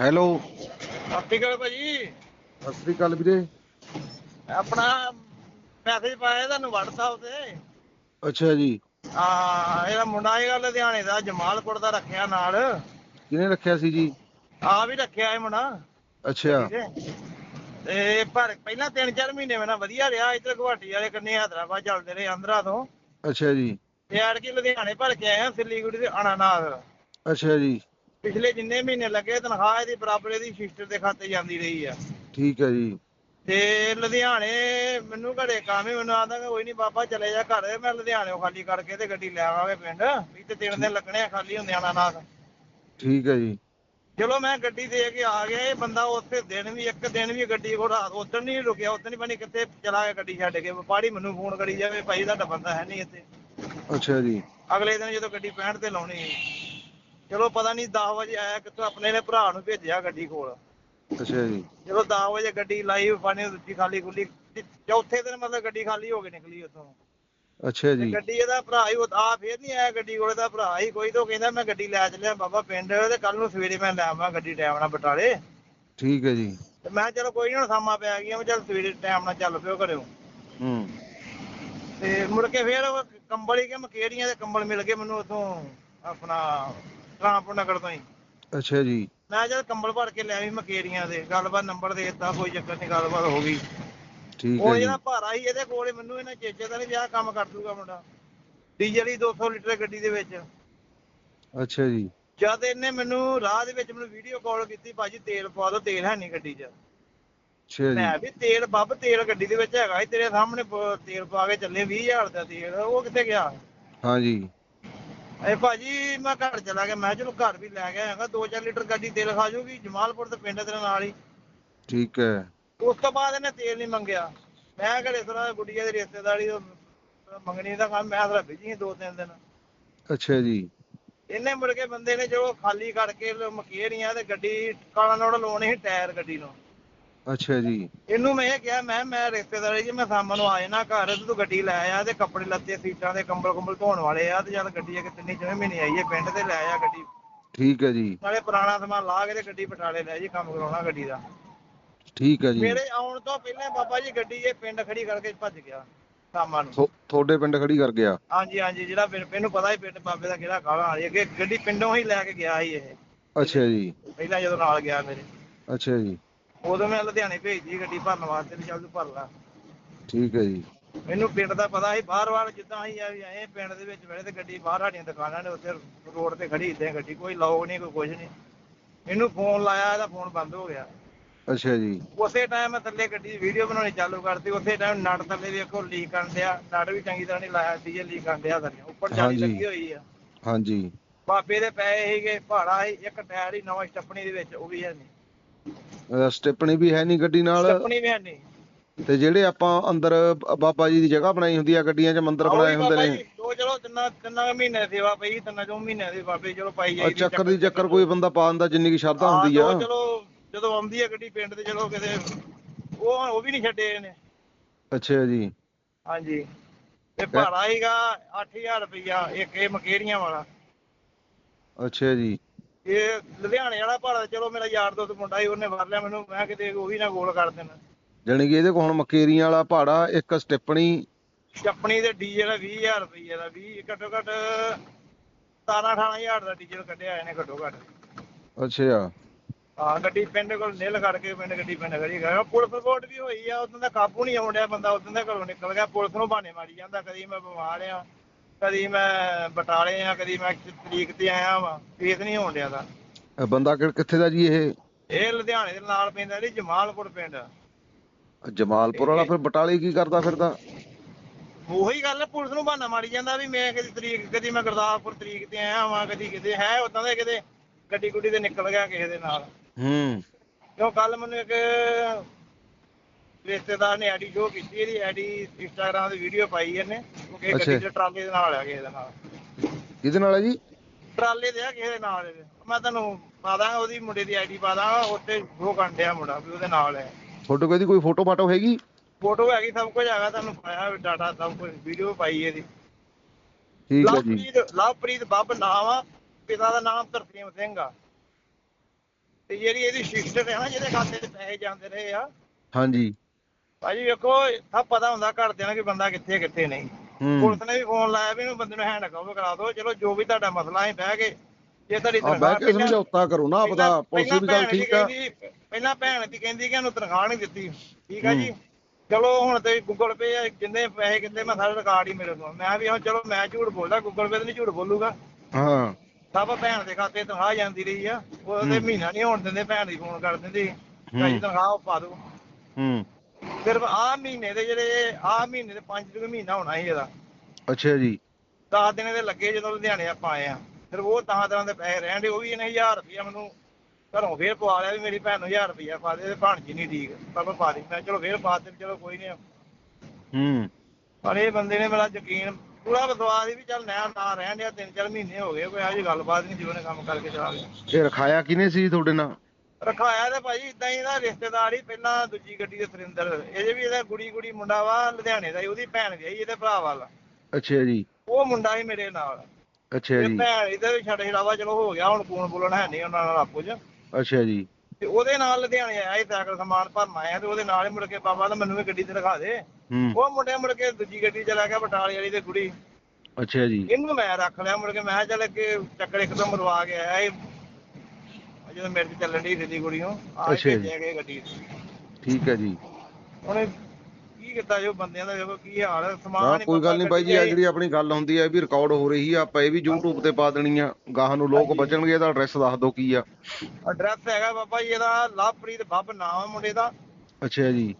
Hello. ਸਤਿ ਅਕਾਲ ਭਾਜੀ। ਸਤਿ ਸ੍ਰੀ ਅਕਾਲ ਵੀਰੇ। ਆਪਣਾ ਮੈਸੇਜ ਪਾਇਆ ਤੁਹਾਨੂੰ WhatsApp ਤੇ। ਅੱਛਾ ਜੀ। ਆ ਇਹਦਾ ਮੁੰਡਾ ਹੈਗਾ ਲੁਧਿਆਣੇ ਦਾ ਜਮਾਲਪੁਰ ਦਾ ਰੱਖਿਆ ਨਾਲ। ਕਿਹਨੇ ਰੱਖਿਆ ਸੀ ਜੀ? ਆ ਵੀ ਰੱਖਿਆ ਇਹ ਮੁੰਡਾ। ਅੱਛਾ। ਠੀਕ ਹੈ। ਤੇ ਪਰ ਪਹਿਲਾਂ 3-4 ਮਹੀਨੇ ਮੈਂ ਨਾ ਵਧੀਆ ਰਿਹਾ ਇੱਧਰ ਗੁਹਾਟੀ ਵਾਲੇ ਕੰਨੇ ਹੈਦਰਾਬਾਦ ਚੱਲਦੇ ਰਹੇ ਆਂਧਰਾ ਤੋਂ। ਅੱਛਾ ਜੀ। ਤੇ ਆੜ ਕੇ ਲੁਧਿਆਣੇ ਭਰ ਕੇ ਆਇਆ ਸਿੱਲੀਗੁੜੀ ਤੇ ਅਨਾਨਾਥ ਅੱਛਾ ਜੀ। ਪਿਛਲੇ ਜਿੰਨੇ ਮਹੀਨੇ ਲੱਗੇ ਤਨਖਾਹ ਇਹਦੀ ਬਰਾਬਰ ਇਹਦੀ ਸਿਸਟਰ ਦੇ ਖਾਤੇ ਜਾਂਦੀ ਰਹੀ ਆ। ਠੀਕ ਹੈ ਜੀ। ਤੇ ਲੁਧਿਆਣੇ ਮੈਨੂੰ ਘਰੇ ਕੰਮ ਹੀ ਮੈਨੂੰ ਆਦਾ ਕੋਈ ਨਹੀਂ ਬਾਬਾ ਚਲੇ ਜਾ ਘਰ। ਮੈਂ ਲੁਧਿਆਣੇੋਂ ਖਾਲੀ ਕਰਕੇ ਤੇ ਗੱਡੀ ਲੈ ਆਵਾਂਗੇ ਪਿੰਡ। ਵੀ ਤੇ ਤਿੰਨ ਦਿਨ ਲੱਗਣੇ ਆ ਖਾਲੀ ਹੁੰਦੇ ਆਣਾ ਨਾਲ। ਠੀਕ ਹੈ ਜੀ। ਚਲੋ ਮੈਂ ਗੱਡੀ ਦੇ ਕੇ ਆ ਗਿਆ ਇਹ ਬੰਦਾ ਉੱਥੇ ਦਿਨ ਵੀ ਇੱਕ ਦਿਨ ਵੀ ਗੱਡੀ ਕੋਲ ਰਾਤ ਉਦੋਂ ਨਹੀਂ ਰੁਕਿਆ ਉਦੋਂ ਨਹੀਂ ਪਤਾ ਕਿੱਥੇ ਚਲਾ ਗਿਆ ਗੱਡੀ ਛੱਡ ਕੇ। ਵਪਾਰੀ ਮੈਨੂੰ ਫੋਨ ਕਰੀ ਜਾਵੇ ਭਾਈ ਤੁਹਾਡਾ ਬੰਦਾ ਹੈ ਨਹੀਂ ਇੱਥੇ। ਅੱਛਾ ਜੀ। ਅਗਲੇ ਦਿਨ ਜਦੋਂ ਗੱਡੀ 65 ਤੇ ਲਾਉਣੀ ਚਲੋ ਪਤਾ ਨਹੀਂ 10 ਵਜੇ ਆਇਆ ਕਿੱਥੋਂ ਆਪਣੇ ਨੇ ਭਰਾ ਨੂੰ ਭੇਜਿਆ ਗੱਡੀ ਕੋਲ। ਅੱਛਾ ਜੀ। ਜਦੋਂ 10 ਵਜੇ ਗੱਡੀ ਲਾਈ ਪਾਣੀ ਦੂਜੀ ਖਾਲੀ ਖੁੱਲੀ ਚੌਥੇ ਦਿਨ ਮਤਲਬ ਗੱਡੀ ਖਾਲੀ ਹੋ ਕੇ ਨਿਕਲੀ ਉੱਥੋਂ। ਅੱਛਾ ਜੀ। ਗੱਡੀ ਇਹਦਾ ਭਰਾ ਹੀ ਉਹ ਆ ਫੇਰ ਨਹੀਂ ਆਇਆ ਗੱਡੀ ਕੋਲੇ ਦਾ ਭਰਾ ਹੀ ਕੋਈ ਤੋਂ ਕਹਿੰਦਾ ਮੈਂ ਗੱਡੀ ਲੈ ਚੱਲਿਆ ਬਾਬਾ ਪਿੰਡ ਤੇ ਕੱਲ ਨੂੰ ਸਵੇਰੇ ਮੈਂ ਲੈ ਆਵਾਂ ਗੱਡੀ ਟਾਈਮ ਨਾਲ ਬਟਾਲੇ। ਠੀਕ ਹੈ ਜੀ। ਤੇ ਮੈਂ ਕਿਹਾ ਚਲੋ ਕੋਈ ਹੁਣ ਸਾਮਾ ਪੈ ਗਿਆ ਮੈਂ ਚੱਲ ਸਵੇਰੇ ਟਾਈਮ ਨਾਲ ਚੱਲ ਪਿਓ ਘਰਿਓ ਹੂੰ। ਤੇ ਮੁੜ ਕੇ ਫੇਰ ਕੰਬਲ ਹੀ ਕਿ ਮਕੇਰੀਆਂ ਦੇ ਕੰਬਲ ਮਿਲ ਗਏ ਮੈਨੂੰ ਉਥੋਂ ਆਪਣਾ ਟਰਾਂਪੋ ਨਗਰ ਤੋਂ ਹੀ। ਅੱਛਾ ਜੀ। ਮੈਂ ਜਦ ਕੰਬਲ ਭਰ ਕੇ ਲੈ ਆਈ ਮਕੇਰੀਆਂ ਦੇ ਗੱਲਬਾਤ ਨੰਬਰ ਦੇ ਦਿੱਤਾ ਕੋਈ ਚੱਕਰ ਨਹੀਂ ਗੱਲਬਾਤ ਹੋ ਗਈ। ਠੀਕ ਉਹ ਹੈ ਜੀ। ਜਿਹੜਾ ਭਾਰਾ ਸੀ ਇਹਦੇ ਕੋਲੇ ਮੈਨੂੰ ਇਹਨਾਂ ਚੇਚੇ ਦਾ ਨਹੀਂ ਵਿਆਹ ਕੰਮ ਕਰ ਦੂਗਾ ਮੁੰਡਾ। ਡੀਜ਼ਲ ਹੀ 200 ਲੀਟਰ ਗੱਡੀ ਦੇ ਵਿੱਚ। ਅੱਛਾ ਜੀ। ਜਦ ਇਹਨੇ ਮੈਨੂੰ ਰਾਹ ਦੇ ਵਿੱਚ ਮੈਨੂੰ ਵੀਡੀਓ ਕਾਲ ਕੀਤੀ ਭਾਜੀ ਤੇਲ ਪਵਾ ਦਿਓ ਤੇਲ ਹੈ ਨਹੀਂ ਗੱਡੀ 'ਚ। ਅੱਛਾ ਜੀ। ਮੈਂ ਵੀ ਤੇਲ ਬੱਬ ਤੇਲ ਗੱਡੀ ਦੇ ਵਿੱਚ ਹੈਗਾ ਸੀ ਤੇਰੇ ਸਾਹਮਣੇ ਪ- ਤੇਲ ਪਾ ਕੇ ਚੱਲੇ 20000 ਦਾ ਤੇਲ ਉਹ ਕਿੱਥੇ ਗਿਆ? ਹਾਂ ਜੀ। ਇਹ ਭਾਜੀ ਮੈਂ ਘਰ ਚਲਾ ਗਿਆ ਮੈਂ ਚਲੋ ਘਰ ਵੀ ਲੈ ਗਿਆ ਹੈਗਾ 2-4 ਲੀਟਰ ਗੱਡੀ ਤੇਲ ਖਾ ਜਾਊਗੀ ਜਮਾਲਪੁਰ ਤੇ ਪਿੰਡ ਤੇਰੇ ਨਾਲ ਹੀ। ਠੀਕ ਹੈ। ਉਸ ਤੋਂ ਬਾਅਦ ਇਹਨੇ ਤੇਲ ਨਹੀਂ ਮੰਗਿਆ। ਮੈਂ ਘਰੇ ਥੋੜਾ ਗੁੱਡੀਆ ਦੀ ਰਿਸ਼ਤੇਦਾਰੀ ਮੰਗਣੀ ਦਾ ਕੰਮ ਮੈਂ ਥੋੜਾ ਬਿਜ਼ੀ ਦੋ ਤਿੰਨ ਦਿਨ। ਅੱਛਾ ਜੀ। ਇਹਨੇ ਮੁੜ ਕੇ ਬੰਦੇ ਨੇ ਜੋ ਖਾਲੀ ਕਰਕੇ ਮਕੇਰੀਆਂ ਤੇ ਗੱਡੀ ਕਾਲਾ ਨੋੜ ਲਾਉਣੇ ਸੀ ਟਾਇਰ ਗੱਡੀ ਨੂੰ ਅੱਛਾ ਜੀ। ਇਹਨੂੰ ਮੈਂ ਇਹ ਕਿਹਾ ਮੈਂ ਮੈਂ ਰਿਸ਼ਤੇਦਾਰੀ ਜੀ ਮੈਂ ਸਾਮਾਂ ਨੂੰ ਆ ਜਾਣਾ ਘਰ ਤੇ ਤੂੰ ਗੱਡੀ ਲੈ ਆ ਤੇ ਕੱਪੜੇ ਲੱਤੇ ਸੀਟਾਂ ਦੇ ਕੰਬਲ ਕੰਬਲ ਧੋਣ ਵਾਲੇ ਆ ਤੇ ਜਦ ਗੱਡੀ ਇੱਕ ਤਿੰਨੀ ਚਵੇਂ ਮਹੀਨੇ ਆਈ ਹੈ ਪਿੰਡ ਤੇ ਲੈ ਆ ਗੱਡੀ। ਠੀਕ ਹੈ ਜੀ। ਨਾਲੇ ਪੁਰਾਣਾ ਸਮਾਨ ਲਾ ਕੇ ਤੇ ਗੱਡੀ ਪਟਾਲੇ ਲੈ ਜੀ ਕੰਮ ਕਰਾਉਣਾ ਗੱਡੀ ਦਾ। ਠੀਕ ਹੈ ਜੀ। ਮੇਰੇ ਆਉਣ ਤੋਂ ਪਹਿਲਾਂ ਬਾਬਾ ਜੀ ਗੱਡੀ ਇਹ ਪਿੰਡ ਖੜੀ ਕਰਕੇ ਭੱਜ ਗਿਆ ਸਾਮਾਂ ਨੂੰ। ਤੁਹਾਡੇ ਪਿੰਡ ਖੜੀ ਕਰ ਗਿਆ? ਹਾਂਜੀ ਹਾਂਜੀ ਜਿਹੜਾ ਇਹਨੂੰ ਪਤਾ ਹੀ ਪਿੰਡ ਬਾਬੇ ਦਾ ਕਿਹੜਾ ਕਾਲਾ ਆ ਅੱਗੇ ਗੱਡੀ ਪਿੰਡੋਂ ਹੀ ਲੈ ਕੇ ਗਿਆ ਸੀ ਇਹ। ਅੱਛਾ ਜੀ। ਪਹਿਲਾਂ ਜਦੋਂ ਨਾਲ ਗਿਆ ਮੇਰੇ। ਅੱਛਾ ਜੀ। ਉਦੋਂ ਮੈਂ ਲੁਧਿਆਣੇ ਭੇਜਦੀ ਗੱਡੀ ਭਰਨ ਵਾਸਤੇ ਵੀ ਚੱਲ ਤੂੰ ਭਰ ਲੈ। ਠੀਕ ਹੈ ਜੀ। ਮੈਨੂੰ ਪਿੰਡ ਦਾ ਪਤਾ ਸੀ ਬਾਹਰ ਬਾਹਰ ਜਿੱਦਾਂ ਅਸੀਂ ਆ ਵੀ ਆਏ ਪਿੰਡ ਦੇ ਵਿੱਚ ਵੇਲੇ ਤੇ ਗੱਡੀ ਬਾਹਰ ਸਾਡੀਆਂ ਦੁਕਾਨਾਂ ਨੇ ਉੱਥੇ ਰੋਡ ਤੇ ਖੜੀ ਇੱਦਾਂ ਗੱਡੀ ਕੋਈ ਲੋਕ ਨਹੀਂ ਕੋਈ ਕੁਝ ਨਹੀਂ। ਇਹਨੂੰ ਫੋਨ ਲਾਇਆ ਇਹਦਾ ਫੋਨ ਬੰਦ ਹੋ ਗਿਆ। ਅੱਛਾ ਜੀ। ਉਸੇ ਟਾਈਮ ਮੈਂ ਥੱਲੇ ਗੱਡੀ ਦੀ ਵੀਡੀਓ ਬਣਾਉਣੀ ਚਾਲੂ ਕਰਤੀ ਉਸੇ ਟਾਈਮ ਨਟ ਥੱਲੇ ਵੇਖੋ ਲੀਕ ਕਰਨ ਡਿਆ ਨਟ ਵੀ ਚੰਗੀ ਤਰ੍ਹਾਂ ਨਹੀਂ ਲਾਇਆ ਡੀਜ਼ਲ ਲੀਕ ਕਰਨ ਡਿਆ ਸਾਰੀਆਂ ਉੱਪਰ ਜਾਲੀ ਹਾਂਜੀ। ਲੱਗੀ ਹੋਈ ਆ। ਹਾਂਜੀ। ਬਾਬੇ ਦੇ ਪਏ ਸੀਗੇ ਭਾੜਾ ਸੀ ਇੱਕ ਟਾਇਰ ਹੀ ਨਵਾਂ ਸਟੱਪਣੀ ਦੇ ਵਿੱਚ ਉਹ ਵੀ ਹੈ ਨਹੀਂ ਸਟੈਪਣੀ ਵੀ ਹੈ ਨਹੀਂ ਗੱਡੀ ਨਾਲ। ਸਟੱਪਣੀ ਵੀ ਹੈ ਨਹੀਂ। ਤੇ ਜਿਹੜੇ ਆਪਾਂ ਅੰਦਰ ਬਾਬਾ ਜੀ ਦੀ ਜਗ੍ਹਾ ਬਣਾਈ ਹੁੰਦੀ ਆ ਗੱਡੀਆਂ 'ਚ ਮੰਦਿਰ ਬਣਾਏ ਹੁੰਦੇ ਨੇ। ਜੀ, ਉਹ ਚਲੋ ਤਿੰਨਾਂ ਤਿੰਨਾਂ ਕੁ ਮਹੀਨੇ ਸੇਵਾ ਪਈ ਤਿੰਨਾਂ ਚੋਂ ਮਹੀਨਿਆਂ ਦੀ ਬਾਬੇ ਚਲੋ ਪਾਈ ਆਹ ਜਾਈ ਚੱਕਰ ਦੀ ਚੱਕਰ ਕੋਈ ਬੰਦਾ ਪਾ ਦਿੰਦਾ ਜਿੰਨੀ ਕੀ ਸ਼ਰਧਾ ਹੁੰਦੀ ਆ। ਚਲੋ ਜਦੋਂ ਆਉਂਦੀ ਹੈ ਗੱਡੀ ਪਿੰਡ ਤੇ ਚਲੋ ਕਿਤੇ ਉਹ ਉਹ ਵੀ ਨਹੀਂ ਛੱਡੇ ਇਹਨੇ। ਅੱਛਾ ਜੀ। ਹਾਂਜੀ। ਤੇ ਭਾੜਾ ਹੀਗਾ 8000 ਰੁਪਇਆ ਇੱਕ ਇਹ ਮਕੇਰੀਆਂ ਵਾਲਾ। ਅੱਛਾ ਜੀ। ਇਹ ਲੁਧਿਆਣੇ ਵਾਲਾ ਭਾੜਾ ਚਲੋ ਮੇਰਾ ਯਾਰ ਦੋਸਤ ਮੁੰਡਾ ਸੀ ਉਹਨੇ ਵਰ ਲਿਆ ਮੈਨੂੰ ਮੈਂ ਕਿਤੇ ਉਹ ਨਾ ਗੋਲ ਕਰ ਦੇਣਾ। ਜਾਣੀ ਕਿ ਇਹਦੇ ਕੋਲ ਹੁਣ ਮਕੇਰੀਆਂ ਵਾਲਾ ਭਾੜਾ ਇੱਕ ਸਟੈਪਣੀ। ਚੱਪਣੀ ਦੇ ਡੀਜ਼ਲ 20000 ਰੁਪਏ ਦਾ 20 ਘੱਟੋ ਘੱਟ 17 18000 ਦਾ ਡੀਜ਼ਲ ਕੱਢਿਆ ਇਹਨੇ ਘੱਟੋ ਘੱਟ। ਅੱਛਾ। ਹਾਂ ਗੱਡੀ ਪਿੰਡ ਕੋਲ ਨਿਲ ਕਰਕੇ ਪਿੰਡ ਗੱਡੀ ਪਿੰਡ ਖੜੀ ਗਿਆ ਪੁਲਿਸ ਰਿਪੋਰਟ ਵੀ ਹੋਈ ਆ ਉਦੋਂ ਦਾ ਕਾਬੂ ਨਹੀਂ ਆਉਂਦਿਆ ਬੰਦਾ ਉਦੋਂ ਦਾ ਘਰੋਂ ਨਿਕਲ ਗਿਆ ਪੁਲਿਸ ਨੂੰ ਬਹਾਨੇ ਮਾਰੀ ਜਾਂਦਾ ਕਦੀ ਮੈਂ ਬਿਮਾਰ ਆ। ਕਦੀ ਮੈਂ ਬਟਾਲੇ ਆ ਕਦੀ ਮੈਂ ਤਰੀਕ ਤੇ ਆਇਆ ਵਾਂ ਫੇਸ ਨਹੀਂ ਹੋਣ ਡਿਆ ਦਾ। ਇਹ ਬੰਦਾ ਕਿ- ਕਿੱਥੇ ਦਾ ਜੀ ਇਹ? ਇਹ ਲੁਧਿਆਣੇ ਦੇ ਨਾਲ ਪੈਂਦਾ ਜੀ ਜਮਾਲਪੁਰ ਪਿੰਡ। ਜਮਾਲਪੁਰ ਵਾਲਾ ਫਿਰ ਬਟਾਲੇ ਕੀ ਕਰਦਾ ਫਿਰਦਾ? ਉਹੀ ਗੱਲ ਹੈ, ਪੁਲਿਸ ਨੂੰ ਬਹਾਨਾ ਮਾਰੀ ਜਾਂਦਾ ਵੀ ਮੈਂ ਕਦੀ ਤਰੀਕ ਕਦੀ ਮੈਂ ਗੁਰਦਾਸਪੁਰ ਤਰੀਕ ਤੇ ਆਇਆ ਵਾਂ ਕਦੀ ਕਿਤੇ ਹੈ ਉਦਾਂ ਦੇ ਕਿਤੇ ਗੱਡੀ ਗੁੱਡੀ ਤੇ ਨਿਕਲ ਗਿਆ ਕਿਸੇ ਦੇ ਨਾਲ। ਹੂੰ। ਕਿਉਂ ਕੱਲ ਮੈਨੂੰ ਇੱਕ ਰਿਸ਼ਤੇਦਾਰ ਨੇ ਆਈਡੀ ਸ਼ੋ ਕੀਤੀ ਇਹਦੀ ਆਈਡੀ ਇੰਸਟਾਗ੍ਰਾਮ ਤੇ ਵੀਡੀਓ ਪਾਈ ਇਹਨੇ ਉਹ ਕਿਸੇ ਗੱਡੀ। ਦੇ ਟਰਾਲੇ ਦੇ ਨਾਲ ਆ ਕਿਸੇ ਦੇ ਨਾਲ। ਕਿਹਦੇ ਨਾਲ ਹੈ ਜੀ? ਟਰਾਲੇ ਦੇ ਆ ਕਿਸੇ ਦੇ ਨਾਲ ਇਹਦੇ। ਮੈਂ ਤੁਹਾਨੂੰ ਪਾ ਦਾਂਗਾ ਉਹਦੀ ਮੁੰਡੇ ਦੀ ਆਈਡੀ ਪਾ ਦਾਂਗਾ ਉੱਤੇ ਸ਼ੋ ਕਰਨ ਡਿਆ ਮੁੰਡਾ ਵੀ ਉਹਦੇ ਨਾਲ ਹੈ। ਫੋਟੋ ਕਿਹਦੀ ਕੋਈ ਫੋਟੋ ਫਾਟੋ ਹੈਗੀ? ਫੋਟੋ ਹੈਗੀ ਸਭ ਕੁਝ ਹੈਗਾ ਤੁਹਾਨੂੰ ਪਾਇਆ ਡਾਟਾ ਸਭ ਕੁਝ ਵੀਡੀਓ ਪਾਈ ਇਹਦੀ। ਠੀਕ ਹੈ ਜੀ। ਲਵਪ੍ਰੀਤ ਲਵਪ੍ਰੀਤ ਬੱਬ ਨਾਮ ਆ ਪਿਤਾ ਦਾ ਨਾਮ ਤਰਸੇਮ ਸਿੰਘ ਆ। ਤੇ ਜਿਹੜੀ ਇਹਦੀ ਸ਼ਿਫਟ ਹੈ ਨਾ ਜਿਹਦੇ ਖਾਤੇ 'ਚ ਪੈਸੇ ਜਾਂਦੇ ਰਹੇ ਆ ਹਾਂਜੀ। ਭਾਜੀ ਵੇਖੋ ਸਭ ਪਤਾ ਹੁੰਦਾ ਘਰਦਿਆਂ ਨੂੰ ਕਿ ਬੰਦਾ ਕਿੱਥੇ ਕਿੱਥੇ ਨਹੀਂ। ਹੂੰ। ਪੁਲਿਸ ਨੇ ਵੀ ਫੋਨ ਲਾਇਆ ਵੀ ਇਹਨੂੰ ਬੰਦੇ ਨੂੰ ਹੈਂਡ ਕਵਰ ਕਰਾ ਦਿਓ। ਚਲੋ ਜੋ ਵੀ ਤੁਹਾਡਾ ਮਸਲਾ ਹੈ ਬਹਿ ਕੇ ਜੇ ਤੁਹਾਡੀ ਆ ਬਹਿ ਕੇ ਪਹਿਲਾਂ- ਸਮਝੌਤਾ ਕਰੋ ਨਾ ਆਪਦਾ ਪਹਿਲਾਂ- ਪੁਲਿਸ ਦੀ ਵੀ ਗੱਲ ਪਹਿਲਾਂ ਠੀਕ ਆ। ਕਹਿੰਦੀ- ਪਹਿਲਾਂ ਭੈਣ ਦੀ ਕਹਿੰਦੀ ਕਿ ਇਹਨੂੰ ਤਨਖਾਹ ਨਹੀਂ ਦਿੱਤੀ। ਠੀਕ ਆ ਜੀ। ਚਲੋ ਹੁਣ ਤੇ ਗੂਗਲ ਪੇ ਆ, ਜਿੰਨੇ ਪੈਸੇ ਕਿੰਨੇ ਮੈਂ ਸਾਰੇ ਰਿਕਾਰਡ ਹੀ ਮੇਰੇ ਕੋਲ। ਮੈਂ ਵੀ ਹੁਣ ਚਲੋ ਮੈਂ ਝੂਠ ਬੋਲਦਾ ਗੂਗਲ ਪੇ ਤੇ ਨਹੀਂ ਝੂਠ ਬੋਲੂਗਾ। ਹਾਂ। ਸਭ ਭੈਣ ਦੇ ਖਾਤੇ ਤਨਖਾਹ ਜਾਂਦੀ ਰਹੀ ਆ। ਉਹਦੇ। ਮਹੀਨਾ ਨਹੀਂ ਹੋਣ ਦਿੰਦੇ ਭੈਣ ਦੀ ਫੋਨ ਕਰ ਦਿੰਦੀ। ਭਾਈ। ਤਨਖਾਹ ਪਾ ਦਿਓ। ਹੂੰ। ਸਿਰਫ ਆਹ ਮਹੀਨੇ ਦੇ ਜਿਹੜੇ ਆਹ ਮਹੀਨੇ ਦੇ 5 ਤਰੀਕ ਮਹੀਨਾ ਹੋਣਾ ਸੀ ਇਹਦਾ। ਅੱਛਾ ਜੀ। 10 ਦਿਨ ਦੇ ਲੱਗੇ ਜਦੋਂ ਲੁਧਿਆਣੇ ਆਪਾਂ ਆਏ ਆ ਫਿਰ ਉਹ ਤਾਂ ਤਰ੍ਹਾਂ ਦੇ ਪੈਸੇ ਰਹਿਣ ਦੇ ਉਹ ਵੀ ਇਹਨੇ 1000 ਰੁਪਇਆ ਮੈਨੂੰ ਘਰੋਂ ਫੇਰ ਪਵਾ ਲਿਆ ਵੀ ਮੇਰੀ ਭੈਣ ਨੂੰ 1000 ਰੁਪਇਆ ਪਾ ਦੇ ਤੇ ਭਾਣਜੀ ਨਹੀਂ ਠੀਕ। ਪਾਪਾ ਪਾ ਦੇ ਮੈਂ ਚਲੋ ਫੇਰ ਪਾ ਦੇ ਚਲੋ ਕੋਈ ਨਹੀਂ ਹੂੰ। ਪਰ ਇਹ ਬੰਦੇ ਨੇ ਮੇਰਾ ਯਕੀਨ ਪੂਰਾ ਵਿਸ਼ਵਾਸ ਸੀ ਵੀ ਚੱਲ ਨਾ ਨਾ ਰਹਿਣ ਡਿਆ ਤਿੰਨ ਚਾਰ ਮਹੀਨੇ ਹੋ ਗਏ ਕੋਈ ਇਹੋ ਜਿਹੀ ਗੱਲਬਾਤ ਨਹੀਂ ਜਿਹਨੇ ਕੰਮ ਕਰਕੇ ਚਲਾ ਗਿਆ ਇਹ ਰਖਾਇਆ ਕਿਨੇ ਸੀ ਤੁਹਾਡੇ ਨਾਲ? ਰਖਾਇਆ ਤੇ ਭਾਈ ਇਦਾਂ ਹੀ ਦਾ ਰਿਸ਼ਤੇਦਾਰ ਹੀ ਪਹਿਲਾਂ ਦੂਜੀ ਗੱਡੀ ਦੇ ਸੁਰਿੰਦਰ। ਇਹਦੇ ਵੀ ਇਹਦਾ ਗੁੜੀ ਗੁੜੀ ਮੁੰਡਾ ਵਾ ਲੁਧਿਆਣੇ ਦਾ ਹੀ, ਉਹਦੀ ਭੈਣ ਵਿਆਹੀ ਇਹਦੇ ਭਰਾ ਵੱਲ। ਅੱਛਾ ਜੀ। ਉਹ ਮੁੰਡਾ ਹੀ ਮੇਰੇ ਨਾਲ। ਅੱਛਾ ਤੇ ਜੀ। ਭੈਣ ਇਹਦੇ ਵੀ ਛੱਡ ਛੜਾਵਾ ਚਲੋ ਹੋ ਗਿਆ ਹੁਣ ਕੂਣ ਬੋਲਣ ਹੈ ਨਹੀਂ ਉਹਨਾਂ ਨਾਲ ਆਪੋ ਚ। ਅੱਛਾ ਜੀ। ਤੇ ਉਹਦੇ ਨਾਲ ਲੁਧਿਆਣੇ ਆਇਆ ਸੀ ਸਾਈਕਲ ਸਮਾਨ ਭਰਨ ਆਇਆ ਤੇ ਉਹਦੇ ਨਾਲ ਹੀ ਮੁੜ ਕੇ ਬਾਬਾ ਤਾਂ ਮੈਨੂੰ ਵੀ ਗੱਡੀ ਤੇ ਰਖਾ ਦੇ। ਹੂੰ। ਉਹ ਮੁੰਡੇ ਮੁੜ ਕੇ ਦੂਜੀ ਗੱਡੀ ਚਲਾ ਗਿਆ ਬਟਾਲੇ ਵਾਲੀ ਤੇ ਕੁੜੀ। ਅੱਛਾ ਜੀ। ਇਹਨੂੰ ਮੈਂ ਰੱਖ ਲਿਆ ਮੁੜ ਕੇ ਮੈਂ ਕਿਹਾ ਚੱਲ ਅੱਗੇ ਚੱਕਰ ਇੱਕ ਤੋਂ ਮਰਵਾ ਕੇ ਆਇਆ ਇਹ ਜਦੋਂ ਮੇਰੇ ਤੇ ਚੱਲਣ ਦੀ ਦਿੱਤੀ ਕੁੜੀ ਨੂੰ ਆ ਅੱਛਾ ਕੇ ਜੀ। ਭੇਜਿਆ ਗਿਆ ਗੱਡੀ ਤੇ। ਠੀਕ ਹੈ ਜੀ। ਉਹਨੇ ਕੀ ਕੀਤਾ ਜੋ ਬੰਦਿਆਂ ਦਾ ਵੇਖੋ ਕੀ ਹਾਲ ਹੈ, ਸਮਾਨ ਹਾਂ ਹੀ ਕੋਈ ਗੱਲ ਨਹੀਂ ਬਾਈ ਜੀ ਆ ਜਿਹੜੀ ਆਪਣੀ ਗੱਲ ਹੁੰਦੀ ਹੈ ਇਹ ਵੀ ਰਿਕਾਰਡ ਹੋ ਰਹੀ ਆ ਆਪਾਂ ਇਹ ਵੀ YouTube ਤੇ ਪਾ ਦੇਣੀ ਆ। ਗਾਹਾਂ ਨੂੰ ਲੋਕ ਬਚਣਗੇ ਇਹਦਾ ਐਡਰੈਸ ਦੱਸ ਦਿਓ ਕੀ ਆ। ਐਡਰੈਸ ਹੈਗਾ ਬਾਬਾ ਜੀ ਇਹਦਾ ਲਵਪ੍ਰੀਤ ਬੱਬ ਨਾਮ ਹੈ ਮੁੰਡੇ ਦਾ। ਅੱਛਾ ਜੀ।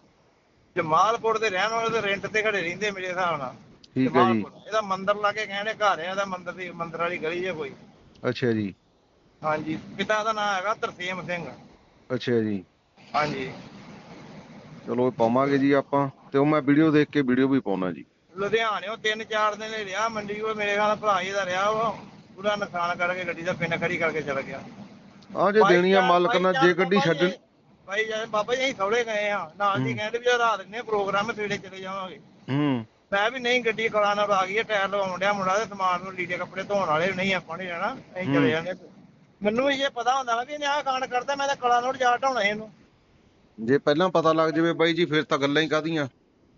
ਜਮਾਲਪੁਰ ਦੇ ਰਹਿਣ ਵਾਲੇ ਤੇ ਰੈਂਟ ਤੇ ਖੜੇ ਰਹਿੰਦੇ ਮੇਰੇ ਹਿਸਾਬ ਨਾਲ। ਠੀਕ ਹੈ ਜੀ। ਜਮਾਲਪੁਰ। ਇਹਦਾ ਮੰਦਿਰ ਲਾ ਕੇ ਕਹਿੰਦੇ ਘਰ ਹੈ ਇਹਦਾ ਮੰਦਿਰ ਦੀ ਮੰਦਿਰ ਵਾਲੀ ਗਲੀ ਹੈ ਕੋਈ। ਅੱਛਾ ਜੀ। ਹਾਂਜੀ ਪਿਤਾ ਦਾ ਨਾਮ ਹੈਗਾ ਤਰਸੇਮ ਸਿੰਘ। ਅੱਛਾ ਜੀ। ਹਾਂਜੀ। ਚਲੋ ਇਹ ਪਾਵਾਂਗੇ ਜੀ ਆਪਾਂ ਤੇ ਉਹ ਮੈਂ ਵੀਡੀਓ ਦੇਖ ਕੇ ਵੀਡੀਓ ਵੀ ਪਾਉਣਾ ਜੀ। ਲੁਧਿਆਣਿਓਂ ਤਿੰਨ ਚਾਰ ਦਿਨ ਹੀ ਰਿਹਾ ਮੰਡੀ ਕੋਲ ਮੇਰੇ ਨਾਲ ਭਰਾ ਹੀ ਦਾ ਰਿਹਾ ਉਹ। ਪੂਰਾ ਨੁਕਸਾਨ ਕਰਕੇ ਗੱਡੀ ਦਾ ਪਿੰਨ ਖੜੀ ਕਰਕੇ ਚਲਾ ਗਿਆ। ਆ ਜੇ ਦੇਣੀ ਆ ਮਾਲਕ ਨਾਲ ਜੇ ਗੱਡੀ ਛੱਡਣ ਜੀ- ਬਾਈ ਜੀ ਬਾਬਾ ਜੀ ਅਸੀਂ ਥੋੜੇ ਗਏ ਆ ਨਾਲ ਦੀ ਹੂੰ। ਕਹਿੰਦੇ ਵੀ ਰਾਤ ਨੇ ਪ੍ਰੋਗਰਾਮ ਸਵੇਰੇ ਚਲੇ ਜਾਵਾਂਗੇ। ਹੂੰ। ਮੈਂ ਵੀ ਨਹੀਂ ਗੱਡੀ ਕਲਾ ਨਾਲ ਆ ਗਈ ਹੈ ਟਾਇਰ ਲਵਾਉਣ ਡਿਆ ਮੁੰਡਾ ਤੇ ਸਮਾਨ ਨੂੰ ਲੀੜੇ ਕੱਪੜੇ ਧੋਣ ਵਾਲੇ ਨਹੀਂ ਆਪਾਂ ਨਹੀਂ ਜਾਣਾ ਅਸੀਂ ਹੂੰ। ਚਲੇ ਜਾਂਦੇ। ਮੈਨੂੰ ਜੇ ਪਤਾ ਹੁੰਦਾ ਨਾ ਵੀ ਇਹਨੇ ਆਹ ਕਾਂਡ ਕਰਦਾ ਮੈਂ ਤਾਂ ਕਲਾ ਨਾਲ ਜਾ ਢਾਉਣਾ ਇਹਨੂੰ। ਜੇ ਪਹਿਲਾਂ ਪਤਾ ਲੱਗ ਜਾਵੇ ਬਾਈ ਜੀ ਫਿਰ ਤਾਂ ਗੱਲਾਂ ਹੀ ਕਾਦੀਆਂ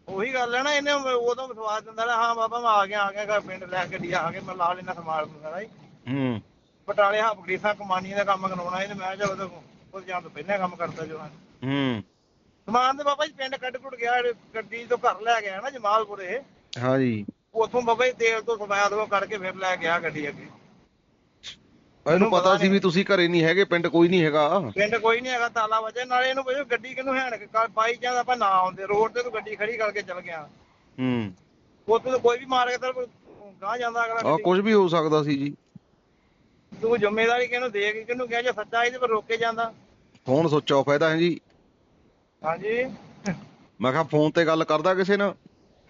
ਉਹੀ ਗੱਲ ਹੈ ਨਾ ਇਹਨੇ ਉਦੋਂ ਵਿਸ਼ਵਾਸ ਦਿੰਦਾ ਰਿਹਾ ਹਾਂ ਬਾਬਾ ਮੈਂ ਆ ਗਿਆ ਆ ਗਿਆ ਘਰ ਪਿੰਡ ਲੈ ਗੱਡੀ ਆ ਕੇ ਮੈਂ ਲਾ ਲੈਣਾ ਸਮਾਨ ਸਾਰਾ ਹੀ। ਹੂੰ। ਬਟਾਲੇ ਹੱਬ ਗਰੀਸਾਂ ਕਮਾਨੀਆਂ ਦਾ ਕੰਮ ਕਰਾਉਣਾ ਇਹਨੇ ਮੈਂ ਚਲੋ ਉਹ ਜਾਂ ਤੋਂ ਪਹਿਲਾਂ ਕੰਮ ਕਰਦਾ ਜੋ ਹੂੰ। ਸਮਾਨ ਤੇ ਬਾਬਾ ਜੀ ਪਿੰਡ ਕੱਢ ਕੁੱਟ ਗਿਆ ਇਹ ਗੱਡੀ ਤੋਂ ਘਰ ਲੈ ਗਿਆ ਨਾ ਜਮਾਲਪੁਰੇ। ਹਾਂ ਜੀ। ਉਥੋਂ ਬਾਬਾ ਜੀ ਤੇਲ ਤੋਂ ਸਫਾਇਆ ਦੋ ਕਰਕੇ ਫਿਰ ਲੈ ਗਿਆ ਗੱਡੀ ਅੱਗੇ। ਇਹਨੂੰ ਪਤਾ ਸੀ। ਵੀ ਤੁਸੀਂ ਘਰੇ ਨਹੀਂ ਹੈਗੇ ਪਿੰਡ ਕੋਈ ਨਹੀਂ ਹੈਗਾ। ਪਿੰਡ ਕੋਈ ਨਹੀਂ ਹੈਗਾ ਤਾਲਾ ਵਜੇ ਨਾਲੇ ਇਹਨੂੰ ਪੁੱਛੋ ਗੱਡੀ ਕਿਹਨੂੰ ਹੈਣ ਕੇ ਪਾਈ ਜਾਂ ਆਪਾਂ ਨਾ ਆਉਂਦੇ। ਰੋਡ ਤੇ ਤੂੰ ਗੱਡੀ ਖੜੀ ਕਰਕੇ ਚੱਲ ਗਿਆ। ਹੂੰ। ਉੱਥੇ ਤਾਂ ਕੋਈ ਵੀ ਮਾਰ ਕੇ ਤਾਂ ਗਾਂ ਜਾਂਦਾ ਅਗਲਾ ਗੱਡੀ। ਕੁਝ ਵੀ ਹੋ ਸਕਦਾ ਸੀ ਜੀ। ਤੂੰ ਜ਼ਿੰਮੇਵਾਰੀ ਕਿਹਨੂੰ ਦੇ ਕੇ ਕਿਹਨੂੰ ਕਿਹਾ ਜੇ ਸੱਚਾ ਇਹਦੇ ਪਰ ਰੋਕ ਜਾਂਦਾ। ਫੋਨ ਸੁੱਚ ਆਫ ਹੈ ਜੀ। ਹਾਂਜੀ। ਮੈਂ ਕਿਹਾ ਫੋਨ ਤੇ ਗੱਲ ਕਰਦਾ ਕਿਸੇ ਨਾਲ?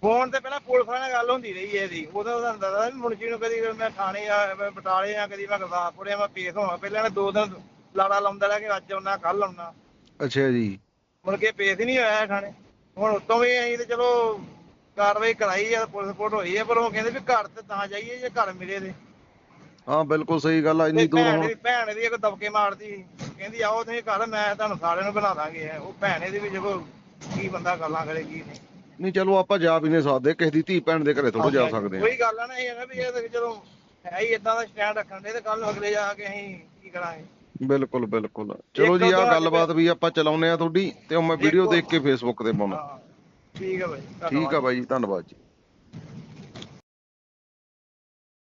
ਫੋਨ ਤੇ ਪਹਿਲਾਂ ਪੁਲਿਸ ਨਾਲ ਗੱਲ ਹੁੰਦੀ ਰਹੀ ਹੈ ਇਹਦੀ। ਉਦੋਂ ਉਹਦਾ ਹੁੰਦਾ ਸੀ ਵੀ ਮੁਨਸ਼ੀ ਨੂੰ ਕਦੀ ਮੈਂ ਥਾਣੇ ਆ ਮੈਂ ਬਟਾਲੇ ਆ ਕਦੀ ਮੈਂ ਗੁਰਦਾਸਪੁਰ ਆ ਮੈਂ ਪੇਸ਼ ਹੋਵਾਂ। ਪਹਿਲਾਂ ਦੋ ਦਿਨ ਲਾੜਾ ਲਾਉਂਦਾ ਰਿਹਾ ਕਿ ਅੱਜ ਆਉਣਾ ਕੱਲ ਆਉਣਾ। ਅੱਛਾ ਜੀ। ਮੁੜ ਕੇ ਪੇਸ਼ ਹੀ ਨਹੀਂ ਹੋਇਆ ਥਾਣੇ। ਹੁਣ ਉਤੋਂ ਵੀ ਅਸੀਂ ਤੇ ਚਲੋ ਕਾਰਵਾਈ ਕਰਾਈ ਆ ਪੁਲਿਸ ਰਿਪੋਰਟ ਹੋਈ ਹੈ ਪਰ ਉਹ ਕਹਿੰਦੇ ਵੀ ਘਰ ਤੇ ਤਾਂ ਜਾਈਏ ਜੇ ਘਰ ਮਿਲੇ ਦੇ ਹਾਂ ਬਿਲਕੁਲ ਸਹੀ ਗੱਲ ਆ ਇੰਨੀ ਦੂਰ ਭੈਣ ਹੁਣ ਦੀ ਭੈਣ ਦੀ ਇੱਕ ਦਬਕੇ ਮਾਰਦੀ। ਕਹਿੰਦੀ ਆਓ ਤੁਸੀਂ ਘਰ ਮੈਂ ਤੁਹਾਨੂੰ ਸਾਰਿਆਂ ਨੂੰ ਬਣਾ ਦਾਂਗੇ ਉਹ ਭੈਣ ਇਹਦੀ ਵੀ ਜਦੋਂ ਕੀ ਬੰਦਾ ਗੱਲਾਂ ਕਰੇ ਕੀ ਨਹੀਂ। ਨਹੀਂ ਚਲੋ ਆਪਾਂ ਜਾ ਵੀ ਨਹੀਂ ਸਕਦੇ ਕਿਸੇ ਦੀ ਧੀ ਭੈਣ ਦੇ ਘਰੇ ਥੋੜਾ ਜਾ ਸਕਦੇ ਆ ਕੋਈ ਗੱਲ ਆ ਨਾ ਇਹ ਹੈ ਵੀ ਇਹ ਤਾਂ ਚਲੋ ਹੈ ਹੀ ਇਦਾਂ ਦਾ ਸਟੈਂਡ ਰੱਖਣ ਦੇ ਤੇ ਕੱਲ ਨੂੰ ਅਗਲੇ ਜਾ ਕੇ ਅਸੀਂ ਕੀ ਕਰਾਂਗੇ। ਬਿਲਕੁਲ ਬਿਲਕੁਲ। ਚਲੋ ਜੀ ਆ ਗੱਲਬਾਤ ਵੀ ਆਪਾਂ ਚਲਾਉਨੇ ਆ ਤੁਹਾਡੀ ਤੇ ਉਹ ਮੈਂ ਵੀਡੀਓ ਦੇਖ। ਕੇ ਫੇਸਬੁੱਕ ਤੇ ਪਾਉਣਾ। ਠੀਕ ਹੈ ਬਾਈ ਠੀਕ ਆ ਬਾਈ ਜੀ ਧੰਨਵਾਦ ਜੀ।